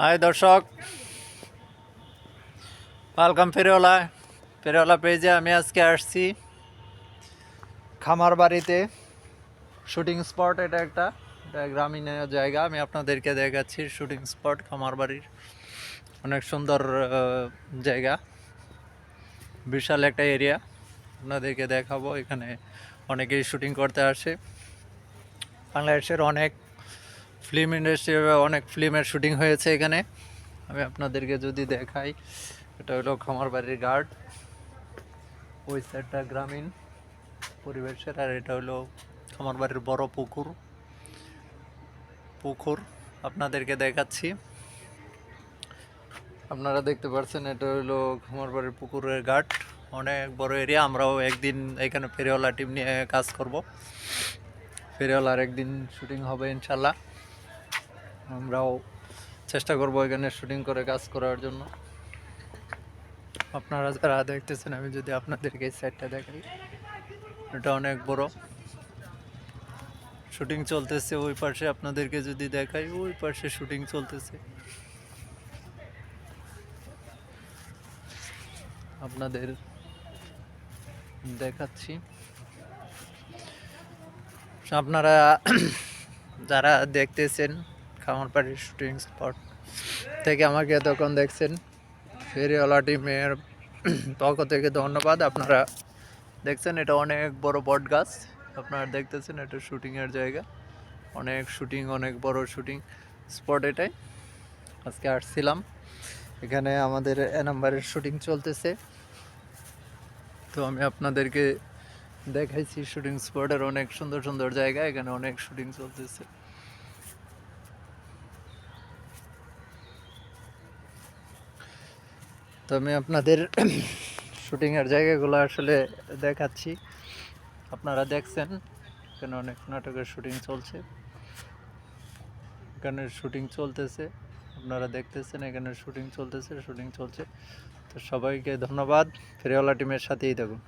High দর্শক। Welcome ফেরিওয়ালা ফেরিওয়ালা পেজে আমি আজকে আসছি। খামার বাড়িতে শুটিং স্পট এটা একটা। এটা গ্রামীণ জায়গা। আমি আপনাদেরকে দেখাচ্ছি শুটিং স্পট খামার বাড়ির অনেক সুন্দর জায়গা। বিশাল একটা এরিয়া আপনাদেরকে দেখাবো। এখানে অনেকেই শুটিং করতে আসে। বাংলাদেশের অনেক ফিল্ম ইন্ডাস্ট্রির অনেক ফিল্মের শুটিং হয়েছে এখানে। আমি আপনাদেরকে যদি দেখাই, এটা হলো খামার বাড়ির গার্ড ওই সাইডটা গ্রামীণ পরিবেশের, আর এটা হলো খামার বাড়ির বড় পুকুর। পুকুর আপনাদেরকে দেখাচ্ছি। আপনারা দেখতে পাচ্ছেন, এটা হলো খামার বাড়ির পুকুরের ঘাট। অনেক বড় এরিয়া আমরাও একদিন এখানে ফেরিওয়ালা টিম নিয়ে কাজ করব। ফেরিওয়ালার একদিন শুটিং হবে, ইনশাল্লাহ। আমরাও চেষ্টা করব এখানে শুটিং করে কাজ করার জন্য। আপনারা যারা দেখতেছেন, আমি যদি আপনাদেরকে এই সাইডটা দেখাই। এটা অনেক বড়। শুটিং চলতেছে, ওই পাশে আপনাদেরকে যদি দেখাই, ওই পাশে শুটিং চলতেছে। আপনাদের দেখাচ্ছি। আপনারা যারা দেখতেছেন খামার বাড়ির শুটিং স্পট থেকে আমাকে তখন দেখছেন। ফেরিওয়ালা টিমের পক্ষ থেকে ধন্যবাদ। আপনারা দেখছেন এটা অনেক বড় বট গাছ। আপনারা দেখতেছেন এটা শুটিংয়ের জায়গা। অনেক শুটিং অনেক বড় শুটিং স্পট এটাই। আজকে আসছিলাম। এখানে আমাদের এ নাম্বারের শুটিং চলতেছে। তো আমি আপনাদেরকে দেখাইছি শুটিং স্পটের অনেক সুন্দর সুন্দর জায়গা। এখানে অনেক শুটিং চলতেছে। তো আমি আপনাদের শুটিংয়ের জায়গাগুলো আসলে দেখাচ্ছি। আপনারা দেখছেন, এখানে অনেক নাটকের শুটিং চলছে। এখানে শুটিং চলতেছে, আপনারা দেখতেছেন এখানে শুটিং চলতেছে, শুটিং চলছে। তো সবাইকে ধন্যবাদ, ফেরিওয়ালা টিমের সাথেই থাকুন।